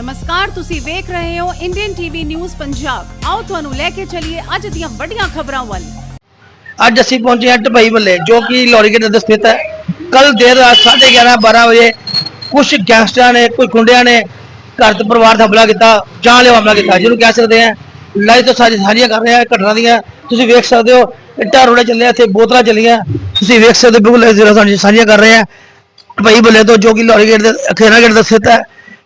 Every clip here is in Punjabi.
ਨਮਸਕਾਰ, ਤੁਸੀਂ ਵੇਖ ਰਹੇ ਹੋ ਇੰਡੀਅਨ ਟੀਵੀ ਨਿਊਜ਼ ਪੰਜਾਬ ਆਓ ਤੁਹਾਨੂੰ ਲੈ ਕੇ ਚੱਲੀਏ ਅੱਜ ਦੀਆਂ ਵੱਡੀਆਂ ਖਬਰਾਂ ਵੱਲ। ਅੱਜ ਅਸੀਂ ਪਹੁੰਚੇ ਹਾਂ ਟਪਈ ਬੱਲੇ ਜੋ ਕਿ ਲੋਰੀ ਦੇ ਸਥਿਤ ਹੈ। ਕੱਲ ਦੇਰ ਰਾਤ 11:30 12 ਵਜੇ ਕੁਝ ਗੈਂਗਸਟਰਾਂ ਨੇ ਕੁਝ ਗੁੰਡਿਆਂ ਨੇ ਘਰ ਤੇ ਪਰਿਵਾਰ ਦਾ ਹਮਲਾ ਕੀਤਾ ਜਾਨਲੇਵਾ ਹਮਲਾ ਕੀਤਾ। ਜਿਹਨੂੰ ਕਹਿ ਸਕਦੇ ਆ ਲੜਾਈ ਤੋਂ ਸਾਰੀ ਸਾਰੀਆਂ ਕਰ ਰਹੇ ਆ ਘਟਨਾ ਦੀਆਂ। ਤੁਸੀਂ ਵੇਖ ਸਕਦੇ ਹੋ, ਇੱਟਾਂ ਰੋੜੇ ਚੱਲੇ ਇੱਥੇ ਬੋਤਲਾਂ ਚੱਲੀਆਂ। ਤੁਸੀਂ ਵੇਖ ਸਕਦੇ ਹੋ, ਬਿਲਕੁਲ ਇਹ ਸਾਂਝੀਆਂ ਕਰ ਰਹੇ ਆ ਟਪਈ ਬੱਲੇ ਤੋਂ ਜੋ ਕਿ ਲੋਰੀ ਗੇਟ ਦੇ ਖੇਰਾ ਗੇਟ ਦਾ ਸਥਿਤ ਹੈ।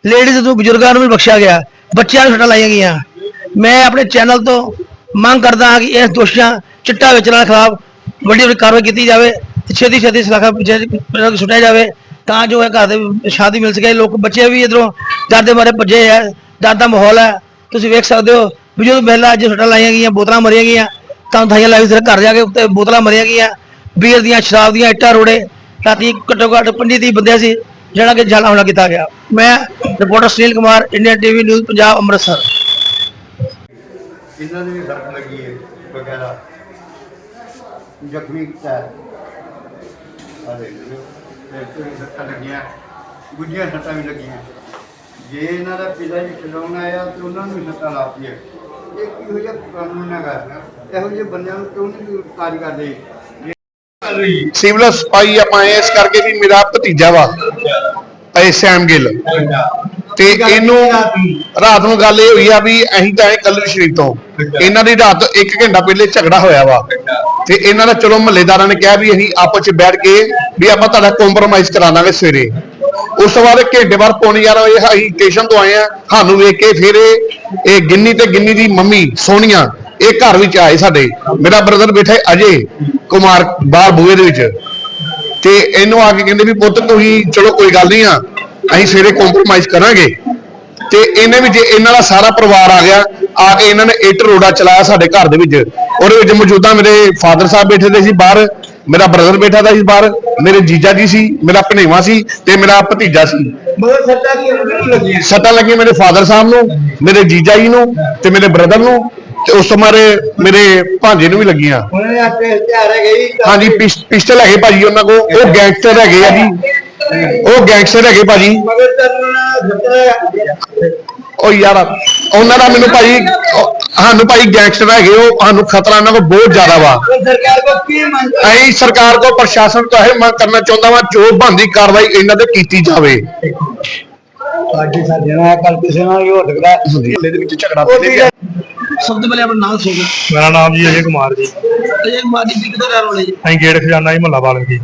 ਲੇਡੀਜ਼ ਨੂੰ ਬਜ਼ੁਰਗਾਂ ਨੂੰ ਵੀ ਬਖਸ਼ਿਆ ਗਿਆ, ਬੱਚਿਆਂ ਨੂੰ ਛੁੱਟਾਂ ਲਾਈਆਂ ਗਈਆਂ। ਮੈਂ ਆਪਣੇ ਚੈਨਲ ਤੋਂ ਮੰਗ ਕਰਦਾ ਹਾਂ ਕਿ ਇਸ ਦੋਸ਼ੀਆਂ ਚਿੱਟਾ ਵੇਚਣ ਵਾਲਿਆਂ ਖਿਲਾਫ ਵੱਡੀ ਵੱਡੀ ਕਾਰਵਾਈ ਕੀਤੀ ਜਾਵੇ ਤੇ ਛੇਤੀ ਛੇਤੀ ਸਲਾਖਾ ਸੁਟਿਆ ਜਾਵੇ ਤਾਂ ਜੋ ਇਹ ਘਰ ਦੇ ਸ਼ਾਦੀ ਮਿਲ ਸਕੇ। ਲੋਕ ਬੱਚੇ ਵੀ ਇਧਰੋਂ ਡਰ ਮਾਰੇ ਭੱਜੇ ਆ ਡਰ ਦਾ ਮਾਹੌਲ ਹੈ। ਤੁਸੀਂ ਵੇਖ ਸਕਦੇ ਹੋ ਵੀ ਜਦੋਂ ਮਹਿਲਾ ਅੱਜ ਸੁੱਟਾਂ ਲਾਈਆਂ ਗਈਆਂ, ਬੋਤਲਾਂ ਮਰੀਆਂ ਗਈਆਂ। ਤਾਂ ਥਾਈਆਂ ਲਾਈ ਸਿਰ ਘਰ ਜਾ ਕੇ ਉੱਤੇ ਬੋਤਲਾਂ ਮਰੀਆਂ ਗਈਆਂ। ਬੀਅਰ ਦੀਆਂ, ਸ਼ਰਾਬ ਦੀਆਂ ਇੱਟਾਂ, ਰੋੜੇ। ਰਾਤੀ ਘੱਟੋ ਘੱਟ 25 ਤੀਹ ਬੰਦੇ ਸੀ। ਜਿਹੜਾ ਕਿ ਜਾਲਾ ਹਮਲਾ ਕੀਤਾ ਗਿਆ। ਮੈਂ reporter Sunil Kumar Indian TV news Punjab Amritsar. ਇਹਨਾਂ ਦੀ ਵੀ ਸੱਟ ਲੱਗੀ ਹੈ ਵਗੈਰਾ। ਜ਼ਖਮੀ ਕੀਤਾ ਹੈ। ਆ ਦੇਖ ਲਓ। ਤੇ ਕੋਈ ਸੱਟਾਂ ਲੱਗੀਆਂ। ਗੁੱਜੀਆਂ ਸੱਟਾਂ ਵੀ ਲੱਗੀਆਂ। ਜੇ ਇਹਨਾਂ ਦਾ ਪਿਤਾ ਜੀ ਖਿਡਾਉਣ ਆਇਆ ਤੇ ਉਹਨਾਂ ਨੂੰ ਵੀ ਸੱਟਾਂ ਲਾਤੀਆਂ। ਇਹ ਕੀ ਹੋਇਆ? ਕਾਨੂੰਨ ਹੈਗਾ। ਇਹੋ ਜਿਹੇ ਬੰਦਿਆਂ ਨੂੰ ਕਿਉਂ ਨਹੀਂ ਕਾਰਜ ਕਰਦੇ? ਸਿਵਲ ਸਪਾਈ ਆਪਾਂ ਇਸ ਕਰਕੇ ਵੀ ਮੇਰਾ ਭਤੀਜਾ ਵਾ। ਐ ਸੈਮ ਗਿੱਲ। ਤੇ ਇਹਨੂੰ ਰਾਤ ਨੂੰ ਗੱਲ ਇਹ ਹੋਈ ਆ ਵੀ ਅਸੀਂ ਤਾਂ ਇਹ ਕਲਰ ਸ਼ਰੀਫ ਤੋਂ। ਇਹਨਾਂ ਦੀ ਰਾਤ 1 ਘੰਟਾ ਪਹਿਲੇ ਝਗੜਾ ਹੋਇਆ ਵਾ। ਤੇ ਇਹਨਾਂ ਦਾ ਚਲੋ ਮਹੱਲੇਦਾਰਾਂ ਨੇ ਕਿਹਾ ਵੀ ਅਸੀਂ ਆਪਸ ਚ ਬੈਠ ਕੇ ਵੀ ਆਪਾਂ ਤੁਹਾਡਾ ਕੰਪਰੋਮਾਈਜ਼ ਕਰਾ ਦਾਂਗੇ ਸਵੇਰੇ। ਉਸ ਤੋਂ ਬਾਅਦ ਘੰਟੇ ਬਾਅਦ ਪੌਣੇ 11 ਵਜੇ ਅਸੀਂ ਸਟੇਸ਼ਨ ਤੋਂ ਆਏ ਆ। ਸਾਨੂੰ ਵੇਖ ਕੇ ਫਿਰ ਇਹ ਗਿੰਨੀ ਤੇ ਗਿੰਨੀ ਦੀ ਮੰਮੀ ਸੋਨੀਆ ਇਹ ਘਰ ਵਿੱਚ ਆਏ ਸਾਡੇ। ਮੇਰਾ ਬ੍ਰਦਰ ਬੈਠਾ ਅਜੇ ਕੁਮਾਰ ਬਾਹਰ ਬੂਹੇ ਦੇ ਵਿੱਚ। ਤੇ ਇਹਨੂੰ ਆ ਕੇ ਕਹਿੰਦੇ ਵੀ ਪੁੱਤ ਤੁਸੀਂ ਚਲੋ ਕੋਈ ਗੱਲ ਨਹੀਂ ਆ ਅਸੀਂ ਸਵੇਰੇ ਕੰਪਰੋਮਾਈਜ਼ ਕਰਾਂਗੇ। ਤੇ ਇਹਨੇ ਵਿੱਚ ਇਹਨਾਂ ਦਾ ਸਾਰਾ ਪਰਿਵਾਰ ਆ ਗਿਆ ਆ ਕੇ ਇਹਨਾਂ ਨੇ ਇੱਟ ਰੋੜਾ ਚਲਾਇਆ ਸਾਡੇ ਘਰ ਦੇ ਵਿੱਚ। ਉਹਦੇ ਵਿੱਚ ਮੌਜੂਦਾ ਮੇਰੇ ਫਾਦਰ ਸਾਹਿਬ ਬੈਠੇ ਦੇ ਸੀ ਬਾਹਰ ਮੇਰਾ ਬ੍ਰਦਰ ਬੈਠਾ ਦਾ ਸੀ ਬਾਹਰ ਮੇਰੇ ਜੀਜਾ ਜੀ ਸੀ ਮੇਰਾ ਭਣੇਵਾ ਸੀ ਤੇ ਮੇਰਾ ਭਤੀਜਾ ਸੀ। ਮਗਰ ਸੱਟਾਂ ਕੀ ਲੱਗੀ ਸੱਟਾਂ ਲੱਗੀਆਂ ਮੇਰੇ ਫਾਦਰ ਸਾਹਿਬ ਨੂੰ ਮੇਰੇ ਜੀਜਾ ਜੀ ਨੂੰ ਤੇ ਮੇਰੇ ਬ੍ਰਦਰ ਨੂੰ। ਤੇ ਉਸ ਤੋਂ ਮਾਰੇ ਮੇਰੇ ਭਾਂਜੇ ਨੂੰ ਵੀ ਲੱਗੀਆਂ। ਉਹਨਾਂ ਨੇ ਆਪੇ ਹਥਿਆਰ ਹੈਗੇ ਜੀ। ਹਾਂਜੀ ਪਿਸ- ਪਿਸਟਲ ਹੈਗੇ ਭਾਜੀ ਉਹਨਾਂ ਕੋਲ। ਉਹ ਗੈਂਗਸਟਰ ਹੈਗੇ ਆ ਜੀ। ਉਹ ਗੈਂਗਸਟਰ ਹੈਗੇ ਭਾਜੀ। ਮਗਰ ਤਰਨ ਉਹ ਯਾਰ ਉਹਨਾਂ ਦਾ ਮੈਨੂੰ ਭਾਜੀ ਉਹ- ਸਾਨੂੰ ਭਾਈ ਗੈਂਗਸਟਰ ਹੈਗੇ ਉਹ ਸਾਨੂੰ ਖਤਰਾ ਇਹਨਾਂ ਕੋਲ ਬਹੁਤ ਜ਼ਿਆਦਾ ਵਾ। ਸਰਕਾਰ ਕੋ ਕੀ ਮੰਗ ਅਸੀਂ ਸਰਕਾਰ ਕੋ ਪ੍ਰਸ਼ਾਸਨ ਤੋਂ ਇਹ ਮੰਗ ਕਰਨਾ ਚਾਹੁੰਦਾ ਵਾਂ ਜੋ ਬੰਦੀ ਕਾਰਵਾਈ ਇਹਨਾਂ ਤੇ ਕੀਤੀ ਜਾਵੇ। ਅੱਜ ਸਾਡੇ ਨਾਲ ਕੱਲ ਕਿਸੇ ਨਾਲ ਹੀ ਹੋ ਸਕਦਾ ਮਹੱਲੇ ਦੇ ਵਿੱਚ ਝਗੜਾ ਪੈ ਗਿਆ ਸਭ ਤੋਂ ਪਹਿਲੇ ਆਪਣਾ ਨਾਮ ਸੋਗਾ ਮੇਰਾ ਨਾਮ ਜੀ ਅਜੇ ਕੁਮਾਰ ਜੀ। ਅਜੇ ਕੁਮਾਰ ਜੀ ਕਿੱਥੇ ਰਹਿਣ ਵਾਲੇ ਜੀ? ਅਸੀਂ ਗੇਟ ਖਜ਼ਾਨਾ ਜੀ ਮਹੱਲਾ ਵਾਲਕ ਜੀ।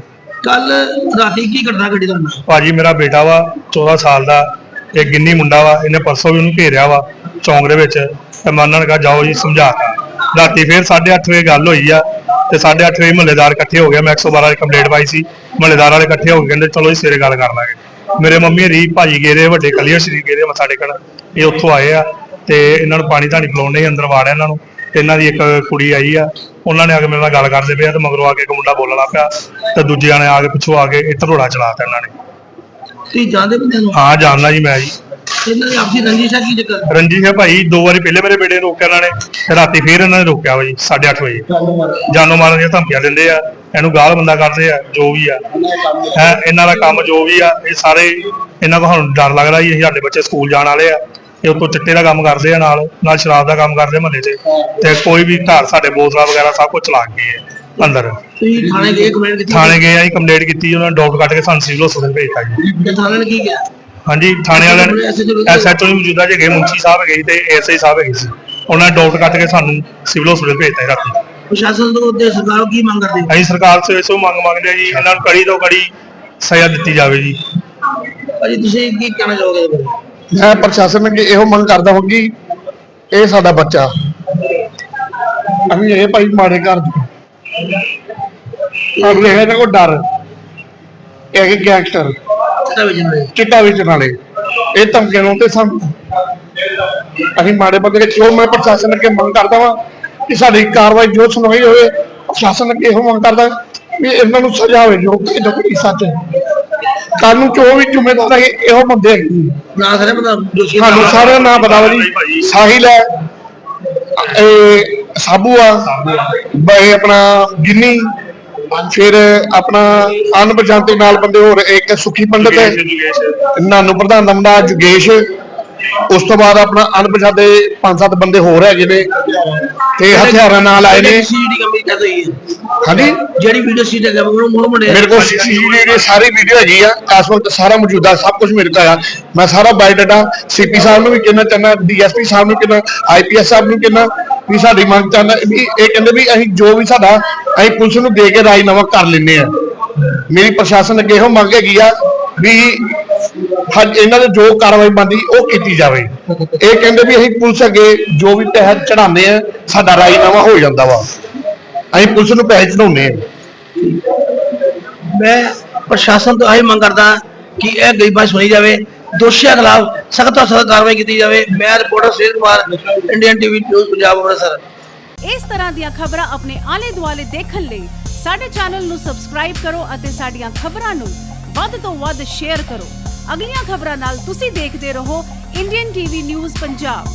ਕੱਲ ਰਾਤੀ ਕੀ ਘਟਨਾ ਘਟੀ ਤੁਹਾਨੂੰ ਭਾਜੀ ਮੇਰਾ ਬੇਟਾ ਵਾ 14 ਸਾਲ ਦਾ ਇਹ ਗਿੰਨੀ ਮੁੰਡਾ ਵਾ ਇਹਨੇ ਪਰਸੋਂ ਵੀ ਉਹਨੂੰ ਘੇਰਿਆ ਵਾ ਚੌਂਕ ਦੇ ਵਿੱਚ। ਤੇ ਮੈਂ ਉਹਨਾਂ ਨੇ ਕਿਹਾ ਜਾਓ ਜੀ ਸਮਝਾ ਰਾਤੀ ਫੇਰ 8:30 ਵਜੇ ਗੱਲ ਹੋਈ ਆ ਤੇ 8:30 ਵਜੇ ਮਹੱਲੇਦਾਰ ਇਕੱਠੇ ਹੋ ਗਏ। ਮੈਂ 112 ਦੀ ਕੰਪਲੇਂਟ ਪਾਈ ਸੀ। ਮਹੱਲੇਦਾਰ ਵਾਲੇ ਇਕੱਠੇ ਹੋ ਕੇ ਕਹਿੰਦੇ ਚਲੋ ਜੀ ਸਵੇਰੇ ਗੱਲ ਕਰ ਲਾਂਗੇ। ਮੇਰੇ ਮੰਮੀ ਰੀ ਭਾਜੀ ਗਏ ਵੱਡੇ ਕਲੀਅਰ ਸ਼੍ਰੀ ਗਏ ਦੇ ਮੱਥਾ ਟੇਕਣ ਇਹ ਉੱਥੋਂ ਆਏ ਆ ਤੇ ਇਹਨਾਂ ਨੂੰ ਪਾਣੀ ਧਾਣੀ ਪਿਲਾਉਣ ਅੰਦਰ ਵਾੜਿਆ ਇਹਨਾਂ ਨੂੰ ਤੇ ਇਹਨਾਂ ਦੀ ਇੱਕ ਕੁੜੀ ਆਈ ਆ ਉਹਨਾਂ ਨੇ ਆ ਕੇ ਮੇਰੇ ਨਾਲ ਗੱਲ ਕਰਦੇ ਪਏ ਆ ਤੇ ਮਗਰੋਂ ਆ ਕੇ ਇੱਕ ਮੁੰਡਾ ਬੋਲਣ ਲੱਗ ਪਿਆ ਤੇ ਦੂਜਿਆਂ ਨੇ ਆ ਕੇ ਪਿੱਛੋਂ ਆ ਕੇ ਇੱਟ ਰੋੜਾ ਚਲਾਤਾ ਇਹਨਾਂ ਨੇ। ਤੁਸੀਂ ਜਾਣਦੇ ਬੰਦੇ ਨੂੰ ਹਾਂ ਜਾਣਦਾ ਜੀ ਮੈਂ ਜੀ। ਇਹਨਾਂ ਦੀ ਆਪਸੀ ਰੰਜਿਸ਼ ਹੈ ਕੀ ਚੱਕਰ? ਰਣਜੀਤ ਹੈ ਭਾਈ ਦੋ ਵਾਰੀ ਪਹਿਲੇ ਮੇਰੇ ਬੇਟੇ ਨੂੰ ਰੋਕਿਆ ਇਹਨਾਂ ਨੇ ਤੇ ਰਾਤੀ ਫੇਰ ਇਹਨਾਂ ਨੇ ਰੋਕਿਆ ਵਾ ਜੀ 8:30 ਵਜੇ। ਜਾਨੋਂ ਮਾਰਨ। ਦੀਆਂ ਧਮਕੀਆਂ ਦਿੰਦੇ ਆ ਇਹਨੂੰ ਗਾਲ ਬੰਦਾ ਕਰਦੇ ਆ ਜੋ ਵੀ ਆ। ਹੈ ਇਹਨਾਂ ਦਾ ਕੰਮ ਜੋ ਵੀ ਆ ਇਹ ਸਾਰੇ ਇਹਨਾਂ ਤੋਂ ਸਾਨੂੰ ਡਰ ਲੱਗਦਾ ਜੀ ਅਸੀਂ ਸਾਡੇ ਬੱਚੇ ਸਕੂਲ ਜਾਣ ਵਾਲੇ ਆ ਇਹ ਉਤੋਂ ਚਿੱਟੇ ਦਾ ਕੰਮ ਕਰਦੇ ਆ ਨਾਲ ਨਾਲ ਸ਼ਰਾਬ ਦਾ ਕੰਮ ਕਰਦੇ ਮਹੱਲੇ 'ਚ। ਤੇ ਕੋਈ ਵੀ ਘਰ ਸਾਡੇ ਬੋਤਲਾਂ ਵਗੈਰਾ ਸਭ ਕੁਝ ਚਲਾ ਗਏ ਆ ਅੰਦਰ। ਤੁਸੀਂ ਥਾਣੇ ਗਏ ਕਮੈਂਟ ਕੀਤੀ? ਥਾਣੇ ਗਏ ਜੀ ਕੰਪਲੇਂਟ ਕੀਤੀ ਉਹਨਾਂ ਨੇ ਕੱਢ ਕੇ ਸਾਨੂੰ ਸਿਵਲ ਹਸਪਤਾਲ ਭੇਜਤਾ ਜੀ। ਤੇ ਥਾਣੇ ਨੇ ਕੀ ਕਿਹਾ? ਹਾਂਜੀ ਥਾਣੇ ਵਾਲਿਆਂ ਨੇ ਐਸਐਚਓ ਨੂੰ ਮੌਜੂਦਾ ਜੇ ਗਏ ਮੁੰਸ਼ੀ ਸਾਹਿਬ ਸੀ ਤੇ ਐਸਆਈ ਸਾਹਿਬ ਹੈਗੇ ਸੀ। ਉਹਨਾਂ ਨੇ ਡਾਕਟਰ ਕੱਟ ਕੇ ਸਾਨੂੰ ਸਿਵਲ ਹਸਪਤਾਲ ਭੇਜਤਾ ਰਾਤੀ। ਪ੍ਰਸ਼ਾਸਨ ਤੋਂ ਤੇ ਸਰਕਾਰ ਕੀ ਮੰਗ ਕਰਦੇ ਅਸੀਂ ਸਰਕਾਰ ਤੋਂ ਇਸੋ ਮੰਗ ਮੰਗਦੇ ਆ ਜੀ ਇਹਨਾਂ ਨੂੰ ਕੜੀ ਤੋਂ ਕੜੀ ਸਜ਼ਾ ਦਿੱਤੀ ਜਾਵੇ ਜੀ। ਭਾਜੀ ਤੁਸੀਂ ਕੀ ਕਹਿਣਾ ਚਾਹੋਗੇ ਮੈਂ ਪ੍ਰਸ਼ਾਸਨ ਅੱਗੇ ਇਹੋ ਮੰਗ ਕਰਦਾ ਹਾਂ ਕਿ ਇਹ ਸਾਡਾ ਬੱਚਾ। ਅਸੀਂ ਇਹ ਭਾਈ ਮਾੜੇ ਘਰ ਦੇ ਸਾਨੂੰ ਇਹ ਨਾ ਕੋਈ ਡਰ। ਇਹ ਕਿ ਗੈਂਗਸਟਰ। ਕਿਹੜਾ ਵੇਚਣ ਵਾਲੇ। ਚਿੱਟਾ ਵੇਚਣ ਵਾਲੇ। ਇਹ ਧਮਕੀਆਂ ਲਾਉਂਦੇ ਸਾਨੂੰ। ਅਸੀਂ ਮਾੜੇ ਬੰਦੇ ਦੇ ਕਿਉਂ ਮੈਂ ਪ੍ਰਸ਼ਾਸਨ ਅੱਗੇ ਮੰਗ ਕਰਦਾ ਵਾਂ ਕਿ ਸਾਡੀ ਕਾਰਵਾਈ ਜੋ ਸੁਣਵਾਈ ਹੋਵੇ ਪ੍ਰਸ਼ਾਸਨ ਅੱਗੇ ਇਹੋ ਮੰਗ ਕਰਦਾ ਵੀ ਇਹਨਾਂ ਨੂੰ ਸਜ਼ਾ ਹੋਵੇ ਜੋ ਕਿ ਜੋ ਕਿ ਸੱਚ ਹੈ। ਕਾਨੂੰਨ ਚੋਂ ਵੀ ਜ਼ਿੰਮੇਦਾਰ ਹੈ ਇਹੋ ਬੰਦੇ ਨੇ। ਨਾ ਸਾਰੇ ਬੰਦਾ ਦੋਸ਼ੀ ਸਾਨੂੰ ਨਾਮ- ਸਾਰਿਆਂ ਦਾ ਨਾਮ ਪਤਾ ਵਾ ਜੀ। ਸਾਹਿਲ ਹੈ ਇਹ ਸਾਬੂ ਆ ਬਈ ਆਪਣਾ ਗਿੰਨੀ। ਫਿਰ ਆਪਣਾ ਅਨਪਛਾਤੇ ਨਾਲ ਬੰਦੇ ਹੋਰ ਇੱਕ ਸੁਖੀ ਪੰਡਤ ਹੈ ਨਾਨੂ ਪ੍ਰਧਾਨ ਦਾ ਮੁੰਡਾ ਜੁਗੇਸ਼ ਉਸ ਤੋਂ ਬਾਅਦ ਆਪਣਾ ਅਣਪਛਾਤੇ ਪੰਜ ਸੱਤ ਬੰਦੇ ਹੋਰ ਹੈਗੇ ਨੇ ਤੇ ਹਥਿਆਰਾਂ ਨਾਲ ਆਏ ਨੇ। ਹਾਂਜੀ? ਜਿਹੜੀ ਵੀਡੀਓ ਸੀਡੀ ਹੈ ਉਹ ਮੂੰਹ ਮੁੰਡੇ ਮੇਰੇ ਕੋਲ ਸੀਸੀਟੀਵੀ ਦੀ ਸਾਰੀ ਵੀਡੀਓ ਹੈਗੀ ਆ। ਇਸ ਵਕਤ ਸਾਰਾ ਮੌਜੂਦਾ ਸਭ ਕੁਝ ਮੇਰੇ ਕੋਲ ਆ। ਮੈਂ ਸਾਰਾ ਬਾਇਓਡਾਟਾ ਸੀਪੀ ਸਾਹਿਬ ਨੂੰ ਵੀ ਕਿੰਨਾ ਚਾਹੁੰਦਾ ਡੀਐਸਪੀ ਸਾਹਿਬ ਨੂੰ ਕਿੰਨਾ ਆਈਪੀਐਸ ਸਾਹਿਬ ਨੂੰ ਕਿੰਨਾ ਵੀ ਸਾਡੀ ਮੰਗ ਚਾਹੁੰਦਾ ਵੀ ਇਹ ਕਹਿੰਦੇ ਵੀ ਅਸੀਂ ਜੋ ਵੀ ਸਾਡਾ, ਅਸੀਂ ਪੁਲਿਸ ਨੂੰ ਦੇ ਕੇ ਰਾਜੀਨਾਮਾ ਕਰ ਲੈਂਦੇ ਆ ਮੇਰੀ ਪ੍ਰਸ਼ਾਸਨ ਅੱਗੇ ਇਹੋ ਮੰਗ ਹੈਗੀ ਆ ਵੀ ਇਹਨਾਂ ਦੇ ਜੋ ਕਾਰਵਾਈ ਬੰਦੀ ਉਹ ਕੀਤੀ ਜਾਵੇ। ਇਹ ਕਹਿੰਦੇ ਵੀ ਅਸੀਂ ਪੁਲਿਸ ਅੱਗੇ ਜੋ ਵੀ ਪੈਸੇ ਚੜਾਉਂਦੇ ਆ ਸਾਡਾ ਰਾਜਨਾਮਾ ਹੋ ਜਾਂਦਾ ਵਾ। ਅਸੀਂ ਪੁਲਿਸ ਨੂੰ ਪੈਸੇ ਚੜਾਉਂਦੇ ਆ ਮੈਂ ਪ੍ਰਸ਼ਾਸਨ ਤੋਂ ਇਹ ਮੰਗ ਕਰਦਾ ਕਿ ਇਹ ਗਰੀਬਾਂ ਸੁਣੀ ਜਾਵੇ। ਦੋਸ਼ੀਆਂ ਖਿਲਾਫ ਸਖਤ ਤੋਂ ਸਖਤ ਕਾਰਵਾਈ ਕੀਤੀ ਜਾਵੇ। ਮੈਂ reporter Sher Kumar, Indian TV news, Punjab, Amritsar. ਇਸ ਤਰ੍ਹਾਂ ਦੀਆਂ ਖਬਰਾਂ ਆਪਣੇ ਆਲੇ ਦੁਆਲੇ ਦੇਖਣ ਲਈ ਸਾਡੇ ਚੈਨਲ ਨੂੰ ਸਬਸਕ੍ਰਾਈਬ ਕਰੋ ਅਤੇ ਸਾਡੀਆਂ ਖਬਰਾਂ ਨੂੰ ਵੱਧ ਤੋਂ ਵੱਧ ਸ਼ੇਅਰ ਕਰੋ। ਅਗਲੀਆਂ ਖਬਰਾਂ ਨਾਲ ਤੁਸੀਂ ਦੇਖਦੇ ਰਹੋ ਇੰਡੀਅਨ ਟੀਵੀ ਨਿਊਜ਼ ਪੰਜਾਬ।